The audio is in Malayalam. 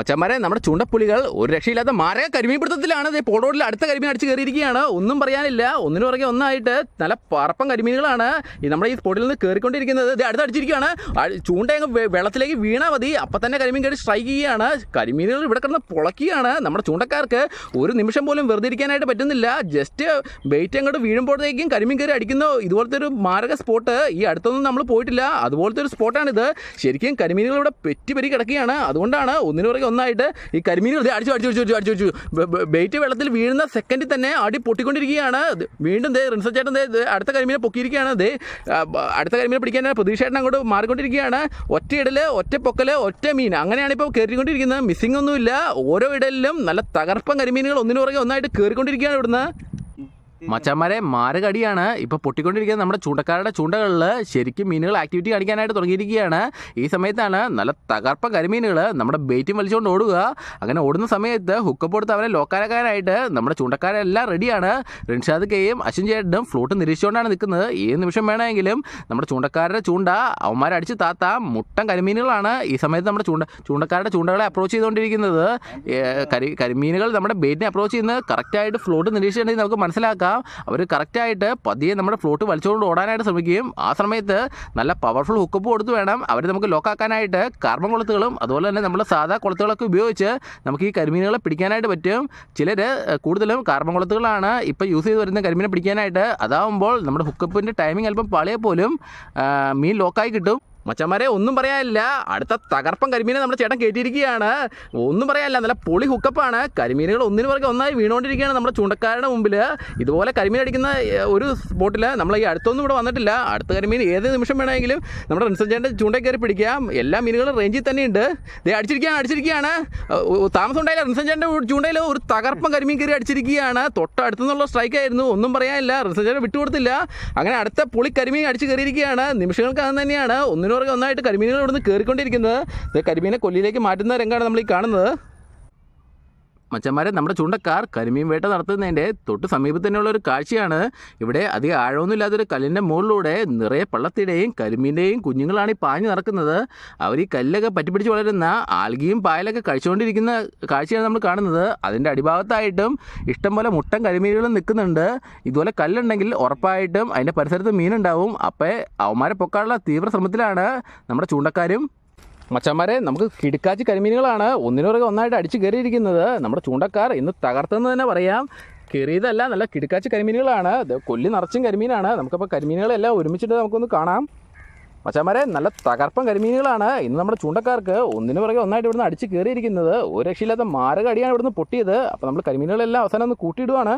മച്ചന്മാരെ നമ്മുടെ ചൂണ്ടപ്പുലികൾ ഒരു രക്ഷയില്ലാത്ത മാരക കരിമീൻപിടുത്തത്തിലാണ്. പോളോഡിൽ അടുത്ത കരിമീൻ അടിച്ച് കയറിയിരിക്കുകയാണ്. ഒന്നും പറയാനില്ല. ഒന്നിനു പുറകെ ഒന്നായിട്ട് നല്ല പറപ്പം കരിമീനുകളാണ് ഈ നമ്മുടെ ഈ സ്പോട്ടിൽ നിന്ന് കയറിക്കൊണ്ടിരിക്കുന്നത് ഇത് അടുത്ത് അടിച്ചിരിക്കുകയാണ്. ചൂണ്ട അങ്ങ് വെള്ളത്തിലേക്ക് വീണാൽ മതി. അപ്പം തന്നെ കരിമീൻ കയറി സ്ട്രൈക്ക് ചെയ്യുകയാണ്. കരിമീനുകൾ ഇവിടെ കിടന്ന് പൊളക്കുകയാണ്. നമ്മുടെ ചൂണ്ടക്കാർക്ക് ഒരു നിമിഷം പോലും വെറുതെ ഇരിക്കാനായിട്ട് പറ്റുന്നില്ല. ജസ്റ്റ് വെയിറ്റ് അങ്ങോട്ട് വീഴുമ്പോഴത്തേക്കും കരിമീൻ കയറി അടിക്കുന്ന ഇതുപോലത്തെ ഒരു മാരക സ്പോട്ട് ഈ അടുത്തൊന്നും നമ്മൾ പോയിട്ടില്ല. അതുപോലത്തെ ഒരു സ്പോട്ടാണിത്. ശരിക്കും കരിമീനുകൾ ഇവിടെ പെറ്റി പെരി കിടക്കുകയാണ്. അതുകൊണ്ടാണ് ഒന്നിനു പുറകെ ഒന്നായിട്ട് ഈ കരിമീനുകൾ അടിച്ചു അടിച്ചു അടിച്ചു അടിച്ചു അടിച്ചു. അടിച്ചു ബെയ്റ്റ് വെള്ളത്തിൽ വീഴുന്ന സെക്കൻഡിൽ തന്നെ അടി പൊട്ടിക്കൊണ്ടിരിക്കുകയാണ്. വീണ്ടും ദേ റിൻസ ചേട്ടൻ ദേ അടുത്ത കരിമീനെ പൊക്കിയിരിക്കുകയാണ്. ദേ അടുത്ത കരിമീനെ പിടിക്കാൻ പ്രതീക്ഷേട്ടൻ അങ്ങോട്ട് മാറിക്കൊണ്ടിരിക്കുകയാണ്. ഒറ്റ ഇടൽ ഒറ്റ പൊക്കൽ ഒറ്റ മീൻ. അങ്ങനെയാണ് ഇപ്പോൾ കയറിക്കൊണ്ടിരിക്കുന്നത് മിസ്സിംഗ് ഒന്നുമില്ല. ഓരോ ഇടലിലും നല്ല തകർപ്പൻ കരിമീനുകൾ ഒന്നിനു പുറകെ ഒന്നായിട്ട് കയറിക്കൊണ്ടിരിക്കുകയാണ് ഇവിടുന്ന്. മച്ചന്മാരെ മാരകടിയാണ്. ഇപ്പൊ പൊട്ടിക്കൊണ്ടിരിക്കുന്ന നമ്മുടെ ചൂണ്ടക്കാരുടെ ചൂണ്ടകളിൽ ശരിക്കും മീനുകൾ ആക്ടിവിറ്റി കാണിക്കാനായിട്ട് തുടങ്ങിയിരിക്കുകയാണ്. ഈ സമയത്താണ് നല്ല തകർപ്പ കരിമീനുകൾ നമ്മുടെ ബെയ്റ്റും വലിച്ചുകൊണ്ട് ഓടുക. അങ്ങനെ ഓടുന്ന സമയത്ത് ഹുക്കപ്പ് കൊടുത്ത് അവരെ ലോക്കാരക്കാരായിട്ട് നമ്മുടെ ചൂണ്ടക്കാരെല്ലാം റെഡിയാണ് റിൻഷാദ് കെയും അശ്വിൻ ചേട്ടനും ഫ്ലോട്ട് നിരീക്ഷിച്ചുകൊണ്ടാണ് നിൽക്കുന്നത്. ഏത് നിമിഷം വേണമെങ്കിലും നമ്മുടെ ചൂണ്ടക്കാരുടെ ചൂണ്ട അവന്മാരടിച്ച് താത്ത മുട്ടൻ കരിമീനുകളാണ് ഈ സമയത്ത് നമ്മുടെ ചൂണ്ട ചൂണ്ടക്കാരുടെ ചൂണ്ടകളെ അപ്രോച്ച് ചെയ്തുകൊണ്ടിരിക്കുന്നത്. കരി കരിമീനുകൾ നമ്മുടെ ബെയ്റ്റിനെ അപ്രോച്ച് ചെയ്യുന്നത് കറക്റ്റായിട്ട് ഫ്ലോട്ട് നിരീക്ഷിച്ചിട്ടുണ്ടെങ്കിൽ നമുക്ക് മനസ്സിലാക്കാം. അവർ കറക്റ്റായിട്ട് പതിയെ നമ്മുടെ ഫ്ലോട്ട് വലിച്ചുകൊണ്ട് ഓടാനായിട്ട് ശ്രമിക്കുകയും ആ സമയത്ത് നല്ല പവർഫുൾ ഹുക്കപ്പ് കൊടുത്ത് വേണം. അവർ നമുക്ക് ലോക്കാക്കാനായിട്ട് കാർബൺ കൊളുത്തുകളും അതുപോലെ തന്നെ നമ്മൾ സാധാ കൊളുത്തുകളൊക്കെ ഉപയോഗിച്ച് നമുക്ക് ഈ കരിമീനുകളെ പിടിക്കാനായിട്ട് പറ്റും. ചിലർ കൂടുതലും കാർബൺ കൊളുത്തുകളാണ് ഇപ്പോൾ യൂസ് ചെയ്ത് വരുന്ന കരിമീനെ പിടിക്കാനായിട്ട്. അതാവുമ്പോൾ നമ്മുടെ ഹുക്കപ്പിന്റെ ടൈമിംഗ് അല്പം പാളിയെ പോലും മീൻ ലോക്കായി കിട്ടും. മച്ചന്മാരെ ഒന്നും പറയാനില്ല. അടുത്ത തകർപ്പം കരിമീനെ നമ്മുടെ ചേട്ടൻ കയറ്റിയിരിക്കുകയാണ് ഒന്നും പറയാനില്ല. നല്ല പൊളി ഹുക്കപ്പാണ് കരിമീനുകൾ ഒന്നിനു പുറകെ ഒന്നായി വീണുകൊണ്ടിരിക്കുകയാണ് നമ്മുടെ ചൂണ്ടക്കാരുടെ മുമ്പിൽ ഇതുപോലെ കരിമീൻ അടിക്കുന്ന ഒരു സ്പോട്ടിൽ നമ്മൾ ഈ അടുത്തൊന്നും ഇവിടെ വന്നിട്ടില്ല. അടുത്ത കരിമീൻ ഏത് നിമിഷം വേണമെങ്കിലും നമ്മുടെ റിൻസൺ ചേട്ടന്റെ ചൂണ്ടയിൽ കയറി പിടിക്കാം. എല്ലാ മീനുകളും റേഞ്ചിൽ തന്നെയുണ്ട് ദേ അടിച്ചിരിക്കുകയാണ് അടിച്ചിരിക്കുകയാണ്. താമസം ഉണ്ടായില്ല. റിൻസൺ ചേട്ടന്റെ ചൂണ്ടയിൽ ഒരു തകർപ്പൻ കരിമീൻ കയറി അടിച്ചിരിക്കുകയാണ്. തൊട്ടടുത്തു നിന്നുള്ള സ്ട്രൈക്ക് ആയിരുന്നു. ഒന്നും പറയാനില്ല. റിൻസൺ ചേട്ടൻ വിട്ടുകൊടുത്തില്ല. അങ്ങനെ അടുത്ത പുളി കരിമീൻ അടിച്ച് കയറിയിരിക്കുകയാണ്. നിമിഷങ്ങൾക്കകം തന്നെയാണ്. ഒന്നിനു പുറകെ ഒന്നായിട്ട് കരിമീനുകൾ ഇവിടുന്ന് കയറിക്കൊണ്ടിരിക്കുന്നത് കരിമീനെ കൊല്ലിയിലേക്ക് മാറ്റുന്ന രംഗമാണ് നമ്മൾ ഈ കാണുന്നത്. മച്ചന്മാരെ നമ്മുടെ ചൂണ്ടക്കാർ കരിമീൻ വേട്ട നടത്തുന്നതിന്റെ തൊട്ട് സമീപത്ത് തന്നെയുള്ള ഒരു കാഴ്ചയാണ്. ഇവിടെ അധികം ആഴമൊന്നുമില്ലാത്തൊരു കല്ലിന്റെ മുകളിലൂടെ നിറയെ പള്ളത്തിയുടെയും കരിമീന്റെയും കുഞ്ഞുങ്ങളാണ് ഈ പാഞ്ഞു നടക്കുന്നത്. അവർ ഈ കല്ലൊക്കെ പറ്റിപ്പിടിച്ച് വളരുന്ന ആൽഗിയും പായലൊക്കെ കഴിച്ചുകൊണ്ടിരിക്കുന്ന കാഴ്ചയാണ് നമ്മൾ കാണുന്നത്. അതിന്റെ അടിഭാഗത്തായിട്ടും ഇഷ്ടംപോലെ മുട്ടൻ കരിമീനുകളും നിൽക്കുന്നുണ്ട്. ഇതുപോലെ കല്ലുണ്ടെങ്കിൽ ഉറപ്പായിട്ടും അതിന്റെ പരിസരത്ത് മീനുണ്ടാവും. അപ്പോൾ അവന്മാരെ പൊക്കാനുള്ള തീവ്ര ശ്രമത്തിലാണ് നമ്മുടെ ചൂണ്ടക്കാരും മച്ചന്മാരെ നമുക്ക് കിടുക്കാച്ചി കരിമീനുകളാണ്. ഒന്നിനു പുറകെ ഒന്നായിട്ട് അടിച്ച് കയറിയിരിക്കുന്നത്. നമ്മുടെ ചൂണ്ടക്കാർ ഇന്ന് തകർത്തെന്ന് തന്നെ പറയാം. കയറിയതല്ല നല്ല കിടുക്കാച്ചി കരിമീനുകളാണ്. കൊല്ലി നിറച്ചും കരിമീനാണ്. നമുക്കപ്പോൾ കരിമീനുകളെല്ലാം ഒരുമിച്ചിട്ട് നമുക്കൊന്ന് കാണാം. മച്ചന്മാരെ നല്ല തകർപ്പൻ കരിമീനുകളാണ്. ഇന്ന് നമ്മുടെ ചൂണ്ടക്കാർക്ക് ഒന്നിനു പുറകെ ഒന്നായിട്ട് ഇവിടുന്ന് അടിച്ച് കയറിയിരിക്കുന്നത്. ഒരു രക്ഷയില്ലാത്ത മാരക അടിയാണ് ഇവിടുന്ന് പൊട്ടിയത്. അപ്പോൾ നമ്മൾ കരിമീനുകളെല്ലാം അവസാനം ഒന്ന് കൂട്ടിയിടുവാണ്.